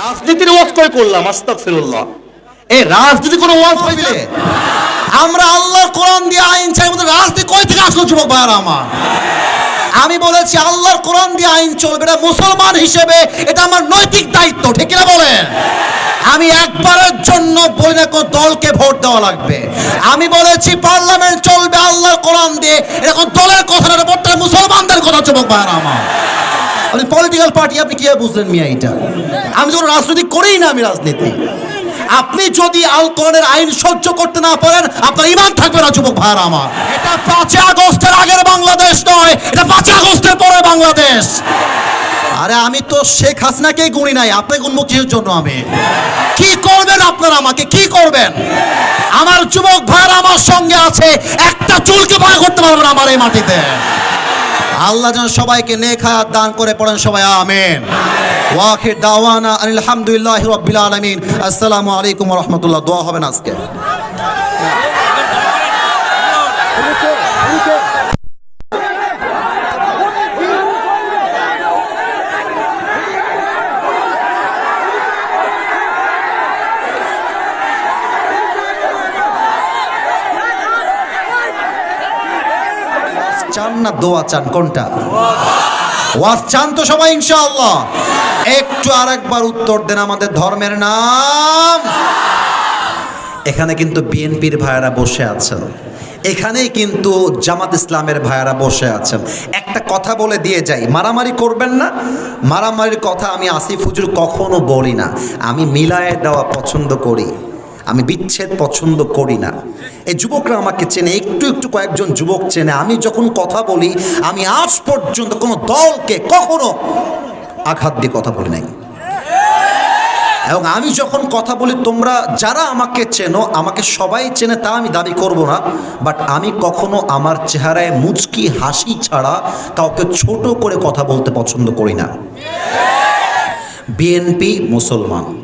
রাজনীতির ওয়াজ করে করলাম, আস্তাগফিরুল্লাহ। এই রাজনীতি কোনো ওয়াজ হইবে আমরা আল্লাহর কোরআন দিয়ে আইন চাই আমাদের রাজনীতি কই থেকে আসলো, যুবক ভাইয়ারা আমার? আমি বলেছি, আল্লাহর কোরআন দিয়ে আইন চলবে, এটা মুসলমান হিসেবে, এটা আমার নৈতিক দায়িত্ব, ঠিক কিনা বলেন? আমি একবারের জন্য বলি না কোন দলকে ভোট দেওয়া লাগবে। আমি বলেছি, পার্লামেন্ট চলবে আল্লাহর কোরআন দিয়ে, এটা কোন দলের কথা না, এটা মুসলমানদের কথা, যুবক ভাইয়ারা আমার। আপনি পলিটিক্যাল পার্টি আপনি কীভাবে বুঝলেন মিয়া এটা? আমি যখন রাজনীতি করেই না আমি রাজনীতি। আপনি যদি আল কোরআনের আইন সহ্য করতে না পারেন, আপনার ইমান থাকবে না, যুবক ভাইরা আমার। এটা পাঁচই আগস্টের আগের বাংলাদেশ নয়, এটা পাঁচই আগস্টের পরে বাংলাদেশ। আরে আমি তো শেখ হাসিনাকেই গুনি নাই, আপনি গুনবো কিসের জন্য আমি? কি করবেন আপনারা আমাকে? কি করবেন? আমার যুবক ভাইরা আমার সঙ্গে আছে, একটা চুলকে ভয় করতে পারবেন আমার এই মাটিতে। আল্লাহ যেন সবাইকে নেক হায়াত দান করে পড়েন সবাই, আমেন। ওয়াখির দাওয়ানা আলহামদুলিল্লাহ রাব্বিল আলামিন। আসসালামু আলাইকুম রাহমাতুল্লাহ। দোয়া হবে না আজকে। চান না দোয়া চান? কোনটা? ওয়াজ চান তো সবাই, ইনশাআল্লাহ। একটু আরেকবার উত্তর দেন আমাদের ধর্মের নাম। এখানে কিন্তু বিএনপির ভাইয়েরা বসে আছেন। এখানেই কিন্তু জামাত ইসলামের ভাইয়েরা বসে আছেন। একটা কথা বলে দিয়ে যাই। মারামারি করবেন না। মারামারির কথা আমি আসিফ হুজুর কখনো বলি না। আমি মিলায়ে দেওয়া পছন্দ করি। আমি বিচ্ছেদ পছন্দ করি না। এই যুবকরা আমাকে চেনে, একটু একটু কয়েকজন যুবক চেনে। আমি যখন কথা বলি, আমি আজ পর্যন্ত কোনো দলকে কখনো আঘাত দিয়ে কথা বলি নাই। এবং আমি যখন কথা বলি, তোমরা যারা আমাকে চেনো, আমাকে সবাই চেনে, তা আমি দাবি করব না। বাট আমি কখনো আমার চেহারায় মুচকি হাসি ছাড়া কাউকে ছোট করে কথা বলতে পছন্দ করি না। বিএনপি মুসলমান।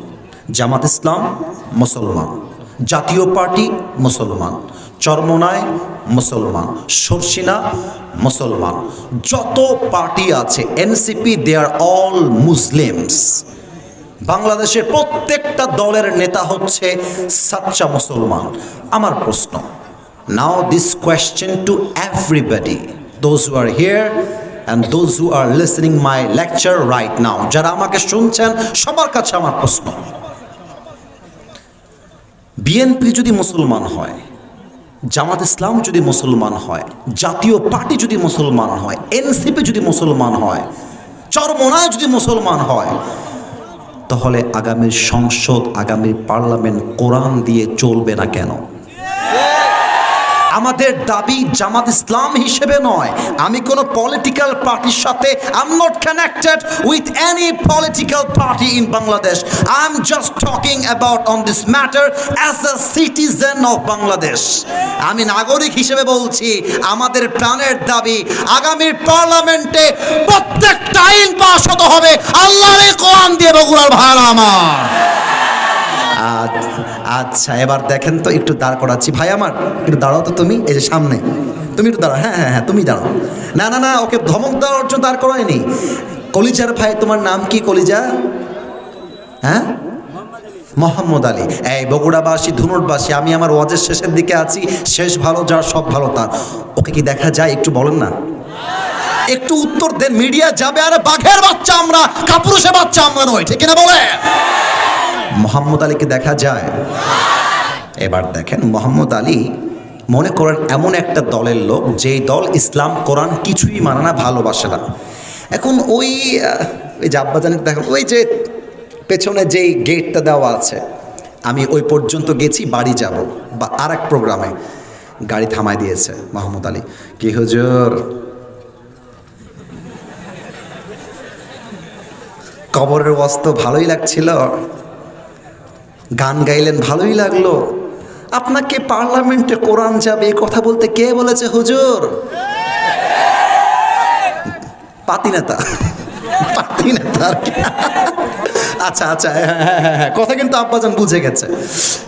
জামাত ইসলাম মুসলমান, জাতীয় পার্টি মুসলমান, চরমনায় মুসলমান, সরসিনা মুসলমান, যত পার্টি আছে NCP they are all Muslims বাংলাদেশের প্রত্যেকটা দলের নেতা হচ্ছে সাচ্চা মুসলমান। আমার প্রশ্ন now this question to everybody those who are here and those who are listening my lecture right now যারা আমাকে শুনছেন, সবার কাছে আমার প্রশ্ন। বিএনপি যদি মুসলমান হয়, জামাত ইসলাম যদি মুসলমান হয়, জাতীয় পার্টি যদি মুসলমান হয় এনসিপি যদি মুসলমান হয়, চরমনায় যদি মুসলমান হয়, তাহলে আগামীর সংসদ, আগামীর পার্লামেন্ট কোরআন দিয়ে চলবে না কেন? আমাদের দাবি জামাত ইসলাম হিসেবে নয়। আমি কোনো পলিটিক্যাল পার্টির সাথে I am not connected with any political party in Bangladesh I am just talking about on this matter as a citizen of Bangladesh আমি নাগরিক হিসেবে বলছি, আমাদের প্রাণের দাবি আগামীর পার্লামেন্টে প্রত্যেকটা আইন পাশ হতে হবে। আল্লাহর কোরআন দিয়ে বগুড়ার ভাড়া আমার। আচ্ছা, এবার দেখেন তো একটু দাঁড় করাচ্ছি। ভাই আমার একটু দাঁড়াও তো তুমি এই যে সামনে। তুমি একটু দাঁড়াও হ্যাঁ হ্যাঁ হ্যাঁ তুমি দাঁড়াও। না না না ওকে ধমক দেওয়ার জন্য দাঁড় করায়নি। কলিজার ভাই তোমার নাম কি কলিজা? হ্যাঁ? মোহাম্মদ আলী। এই বগুড়াবাসী ধুনুটবাসী আমি আমার ওয়াজের শেষের দিকে আছি। শেষ ভালো যার সব ভালো তার। ওকে কি দেখা যায়? একটু বলেন না। একটু উত্তর দেন মিডিয়া যাবে। আরে বাঘের বাচ্চা আমরা কাপুরুষের বাচ্চা আমরা নই ঠিক না বলে মোহাম্মদ আলীকে দেখা যায়। এবার দেখেন, মোহাম্মদ আলী মনে করেন এমন একটা দলের লোক, যেই দল ইসলাম, কোরআন কিছুই মানে না, ভালোবাসে না। এখন ওই ওই জাব্বাজানের দেখেন, ওই যে পেছনে যেই গেটটা দেওয়া আছে, আমি ওই পর্যন্ত গেছি, বাড়ি যাব, বা আর এক প্রোগ্রামে গাড়ি থামায় দিয়েছে মোহাম্মদ আলী। কি হুজুর? কবরের বস্ত্র ভালোই লাগছিল। গান গাইলেন, ভালোই লাগল। আপনাকে পার্লামেন্টে কোরআন যাবে, এই কথা বলতে কে বলেছে হুজুর? পাতি নেতা আচ্ছা আচ্ছা হ্যাঁ, হ্যাঁ, হ্যাঁ, হ্যাঁ, কথা কিন্তু আব্বাজান বুঝে গেছে।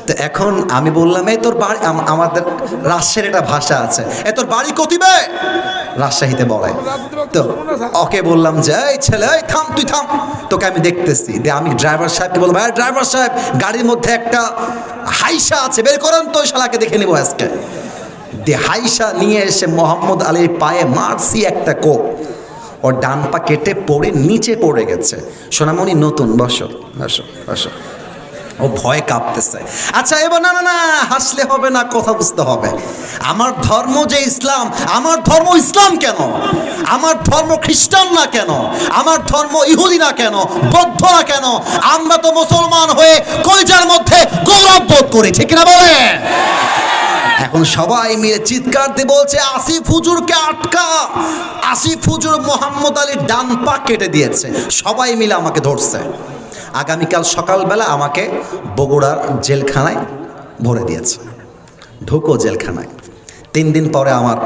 তো এখন আমি বললাম এই তোর বাড়ি আমাদের রাজশাহীর একটা ভাষা আছে। এ তোর বাড়ি কতিবে রাজশাহীতে বলে। তো ওকে বললাম যে এই ছেলে এই থাম তুই থাম। তোকে আমি দেখতেছি। দিয়ে আমি ড্রাইভার সাহেবকে বললাম হ্যাঁ ড্রাইভার সাহেব গাড়ির মধ্যে একটা হাইসা আছে বের করেন তো শালাকে দেখে নিবো আজকে। দিয়ে হাইসা নিয়ে এসে মোহাম্মদ আলীর পায়ে মারছি একটা কোপ। ওর ডান পা কেটে পড়ে নিচে পড়ে গেছে। সোনামণি, নতুন, বসো বসো বসো। ও ভয় কাঁপতেছে। আচ্ছা এবার না না না, হাসলে হবে না, কথা বুঝতে হবে। আমার ধর্ম যে ইসলাম, আমার ধর্ম ইসলাম কেন? আমার ধর্ম খ্রিস্টান না কেন? আমার ধর্ম ইহুদি না কেন? বৌদ্ধ না কেন? আমরা তো মুসলমান হয়ে কলিজার মধ্যে গৌরব বোধ করি, ঠিক না বলে এখন সবাই মিলে চিৎকার দিয়ে বলছে, আসিফ হুজুরকে আটকা। আসিফ হুজুর মোহাম্মদ আলীর ডান পা কেটে দিয়েছে। সবাই মিলে আমাকে ধরছে। আগামীকাল সকালবেলা আমাকে বগুড়ার জেলখানায় ভরে দিয়েছে। ঢুকো জেলখানায়। তিন দিন পরে আমার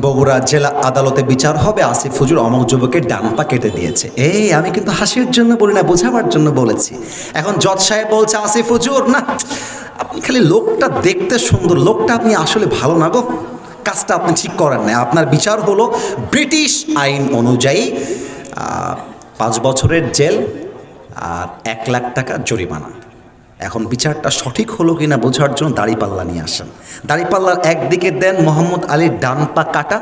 বগুড়া জেলা আদালতে বিচার হবে। আসিফ হুজুর অমক যুবকের ডান পা কেটে দিয়েছে। এই, আমি কিন্তু হাসির জন্য বলি না, বোঝাবার জন্য বলেছি। এখন জজ সাহেব বলছে, আসিফ হুজুর, না আপনি খালি লোকটা দেখতে সুন্দর, লোকটা আপনি আসলে ভালো না গো। কাজটা আপনি ঠিক করেন না আপনার বিচার হলো ব্রিটিশ আইন অনুযায়ী পাঁচ বছরের জেল আর এক লাখ টাকা জরিমানা। এখন বিচারটা সঠিক হলো কিনা বোঝার জন্য দাড়িপাল্লা নিয়ে আসেন। দাড়িপাল্লার একদিকে দেন মোহাম্মদ আলীর ডান পা কাটা,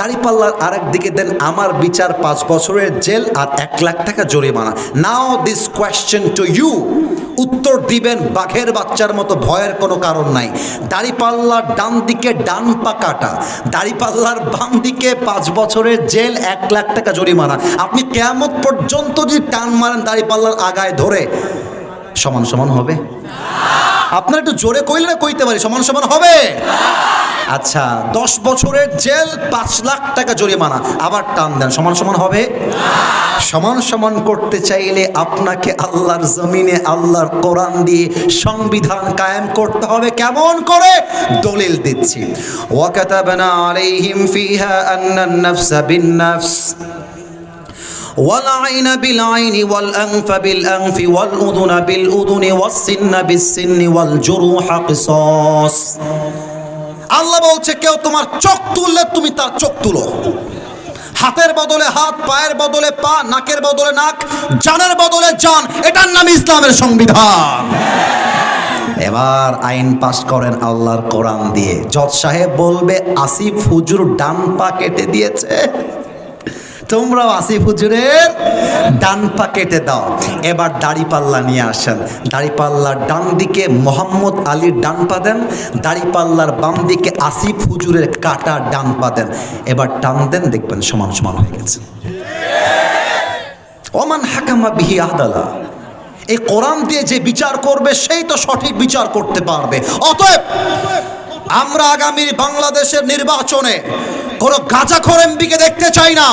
দাড়িপাল্লার আর একদিকে দেন আমার বিচার পাঁচ বছরের জেল আর এক লাখ টাকা জরিমানা। Now this question to you উত্তর দিবেন বাঘের বাচ্চার মতো ভয়ের কোনো কারণ নাই। দাড়িপাল্লার ডান দিকে ডান পা কাটা, দাড়িপাল্লার বাম দিকে পাঁচ বছরের জেল এক লাখ টাকা জরিমানা। আপনি কেমন পর্যন্ত যদি টান মারেন দাড়িপাল্লার আগায় ধরে, সমান সমান হবে? আপনার একটু জোরে কইলে না কইতে পারি, সমান সমান হবে। আচ্ছা দশ বছরের জেল, পাঁচ লাখ টাকা জরিমানা। আবার টান দেন, সমান সমান হবে? সমান সমান করতে চাইলে আপনাকে আল্লাহর জমিনে, আল্লাহর কোরআন দিয়ে সংবিধান কায়েম করতে হবে। কেমন করে? দলিল দিচ্ছি। ওয়াকাতাবনা আলাইহিম ফিহা আন্নান নাফসা বিন নাফস ওয়াল আইনা বিল আইনি ওয়াল আনফা বিল ওয়াল উদুনা আল্লাহ বলছে, কেউ তোমার চোখ তুললে তুমি তার চোখ তুলো। হাতের বদলে হাত, পায়ের বদলে পা, নাকের বদলে নাক, জানের বদলে জান, এটার নাম ইসলামের সংবিধান। এবার আইন পাশ করেন আল্লাহর কোরআন দিয়ে। জজ সাহেব বলবে, আসিফ হুজুর ডান পা কেটে দিয়েছে। তোমরাও আসিফ হুজুরের ডান পা কেটে দাও। এবার দাড়িপাল্লা নিয়ে আসেন। দাড়িপাল্লার ডান দিকে মোহাম্মদ আলীর ডান পা দেন, দাড়িপাল্লার বাম দিকে আসিফ হুজুরের কাটা ডান পা দেন। এবার টান দেন, দেখবেন সমান সমান হয়ে গেছে। ওমান হাকামা বিহি আদালা এই কোরআন দিয়ে যে বিচার করবে, সেই তো সঠিক বিচার করতে পারবে। অতএব আমরা আগামী বাংলাদেশের নির্বাচনে কোনো গাঁজাখোর এমপিকে দেখতে চাই না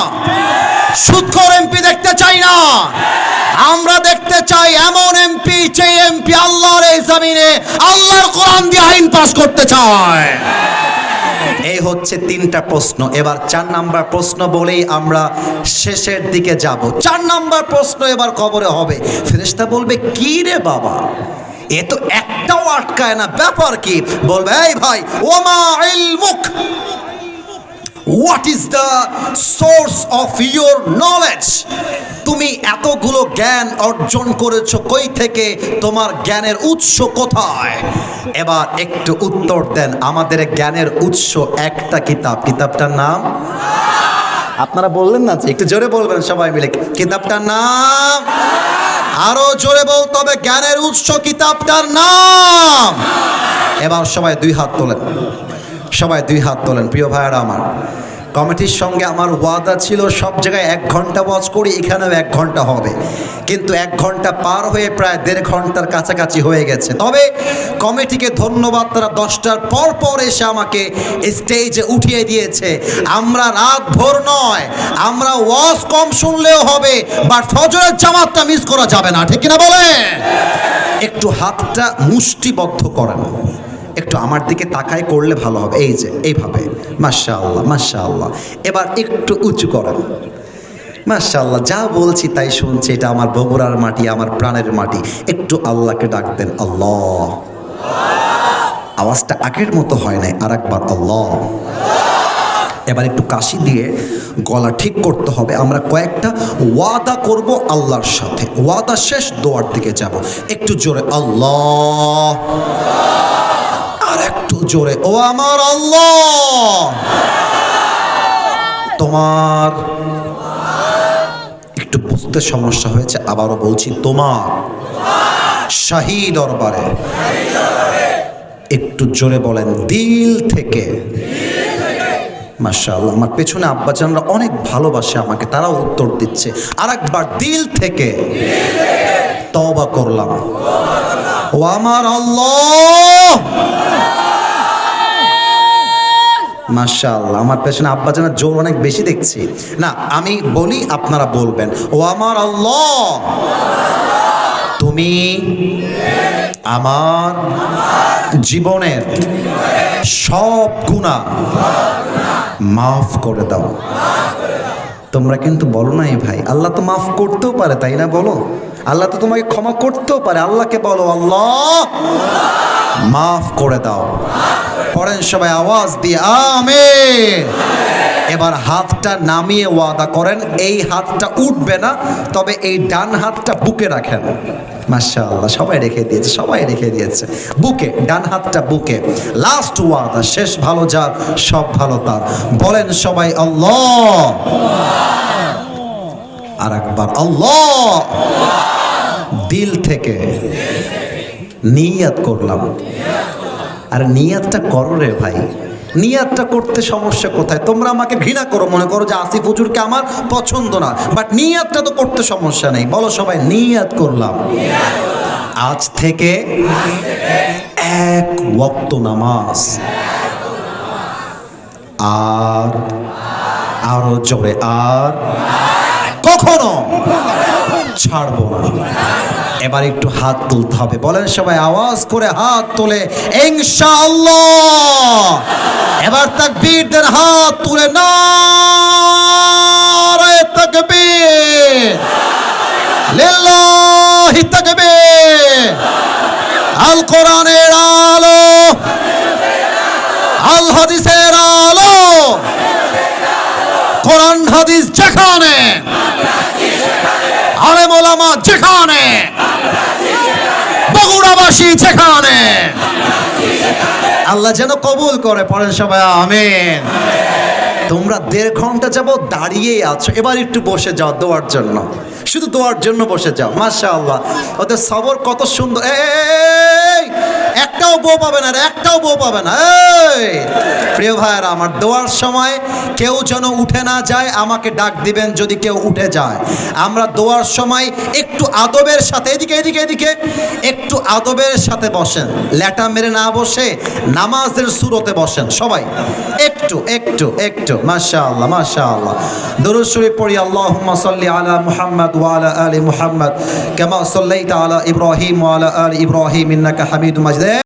সুদখোর এমপি দেখতে চাই না। আমরা দেখতে চাই এমন এমপি যে এমপি আল্লাহর এই জমিনে আল্লাহর কোরআন দিয়ে আইন পাস করতে চায়। এই হচ্ছে তিনটা প্রশ্ন। এবার চার নাম্বার প্রশ্ন বলেই আমরা শেষের দিকে যাব। চার নাম্বার প্রশ্ন এবার কবরে হবে। ফেরেশতা বলবে, কি রে বাবা? এ তো একটাও আটকায় না। ব্যাপার কি? বলবে, এই ভাই, ওমা ইলমুক what is the source of your knowledge তুমি এতগুলো জ্ঞান অর্জন করেছ কই থেকে? তোমার জ্ঞানের উৎস কোথায়? এবার একটু উত্তর দেন। আমাদের জ্ঞানের উৎস একটা কিতাব। কিতাবটার নাম? আপনারা বললেন না একটু জোরে বলবেন সবাই মিলে। কিতাবটার নাম? আরও জোরে বল, তবে জ্ঞানের উৎস কিতাবটার নাম। এবার সবাই দুই হাত তোলেন। সবাই দুই হাত তোলেন, প্রিয় ভাইয়ারা আমার। কমিটির সঙ্গে আমার ওয়াদা ছিল, সব জায়গায় এক ঘণ্টা ওয়াজ করি, এখানেও এক ঘণ্টা হবে। কিন্তু এক ঘণ্টা পার হয়ে প্রায় দেড় ঘণ্টার কাছাকাছি হয়ে গেছে। তবে কমিটিকে ধন্যবাদ, তারা দশটার পর পর এসে আমাকে স্টেজে উঠিয়ে দিয়েছে। আমরা রাত ভোর নয়, আমরা ওয়াজ কম শুনলেও হবে বাট ফজরের জামাতটা মিস করা যাবে না, ঠিক কিনা বলে একটু হাতটা মুষ্টিবদ্ধ করেন। একটু আমার দিকে তাকায় করলে ভালো হবে। এই যে, এইভাবে। মাশা আল্লাহ মাশা আল্লাহ এবার একটু উঁচু করেন। মাশাআল্লাহ, যা বলছি তাই শুনছি, এটা আমার বগুড়ার মাটি, আমার প্রাণের মাটি। একটু আল্লাহকে ডাক দেন আল্লাহ। আওয়াজটা আগের মতো হয় নাই আর একবার আল্লাহ। এবার একটু কাশি দিয়ে গলা ঠিক করতে হবে। আমরা কয়েকটা ওয়াদা করব আল্লাহর সাথে। ওয়াদা শেষ, দোয়ার দিকে যাব। একটু জোরে আল্লাহ। আর একটু জোরে, ও আমার আল্লাহ। তোমার একটু বুঝতে সমস্যা হয়েছে, আবারও বলছি তোমার। শাহী দরবারে। একটু জোরে বলেন, দিল থেকে। মাশাআল্লাহ, আমার পেছনে আব্বাজানরা অনেক ভালোবাসে আমাকে, তারাও উত্তর দিচ্ছে। আর একবার দিল থেকে। তবা করলাম। ও আমার আল্লাহ! আমার পেছনে আব্বাজানের জোর অনেক বেশি দেখছি। না, আমি বলি, আপনারা বলবেন। ও আমার আল্লাহ! তুমি আমার জীবনের সব গুণা মাফ করে দাও। তোমরা কিন্তু বলো না এই ভাই, আল্লাহ তো মাফ করতেও পারে, তাই না বলো? আল্লাহ তো তোমাকে ক্ষমা করতেও পারে, আল্লাহকে বলো, আল্লাহ মাফ করে দাও। পড়েন সবাই আওয়াজ দিয়ে, আমেন। এবার হাতটা নামিয়ে ওয়াদা করেন, এই হাতটা উঠবে না, তবে এই ডান হাতটা বুকে রাখেন। মাশা আল্লাহ সবাই রেখে দিয়েছে, সবাই রেখে দিয়েছে। বুকে, ডান হাতটা বুকে। লাস্ট ওয়াদা, শেষ ভালো যার, সব ভালো তার। বলেন সবাই আল্লাহ। আর একবার আল্লাহ। দিল থেকে নিয়াত করলাম। আর নিয়াতটা করো রে ভাই। নিয়াতটা করতে সমস্যা কোথায়? তোমরা আমাকে ঘৃণা করো, মনে করো যে আসিফ হুজুরকে আমার পছন্দ না। বাট নিয়াতটা তো করতে সমস্যা নেই। বলো সবাই, নিয়াত করলাম। আজ থেকে এক ওয়াক্ত নামাজ। আর আরও জোরে, আর কখনো ছাড়বো না। এবার একটু হাত তুলতে হবে। বলেন সবাই আওয়াজ করে হাত তুলে, ইনশাআল্লাহ। এবার তাকবীর দেন হাত তুলে না তাকবীর। লিল্লাহি তাকবীর। আল কোরআনের আলো। আল হাদিসের আলো। কোরআন হাদিস যেখানে। আলেম ওলামা যেখানে। বগুড়াবাসী যেখানে। আল্লাহ যেন কবুল করে পরের সবাই আমেন। তোমরা দেড় ঘণ্টা যাব দাঁড়িয়ে আছো। এবার একটু বসে যাও দোয়ার জন্য। শুধু দোয়ার জন্য বসে যাও মাশা আল্লাহ ওদের সবর কত সুন্দর। এই, একটাও বউ পাবে না একটাও বউ পাবে না। প্রিয় ভাইয়েরা, আমার দোয়ার সময় কেউ যেন উঠে না যায়, আমাকে ডাক দিবেন যদি কেউ উঠে যায়। আমরা দোয়ার সময় একটু আদবের সাথে, এদিকে এদিকে এদিকে, একটু আদবের সাথে বসেন। ল্যাটা মেরে না বসে, নামাজের সুরতে বসেন সবাই। একটু একটু একটু। মাশা আল্লাহ মাশা আল্লাহ দরুদ শরীফ পড়ি, আল্লাহুম্মা সাল্লি আলা মুহাম্মদ ওয়া আলা আলি মুহাম্মদ কামা সাল্লাইতা আলা ইব্রাহিম ওয়া আলা আলি ইব্রাহিম, ইন্নাকা হামিদুম মাজিদ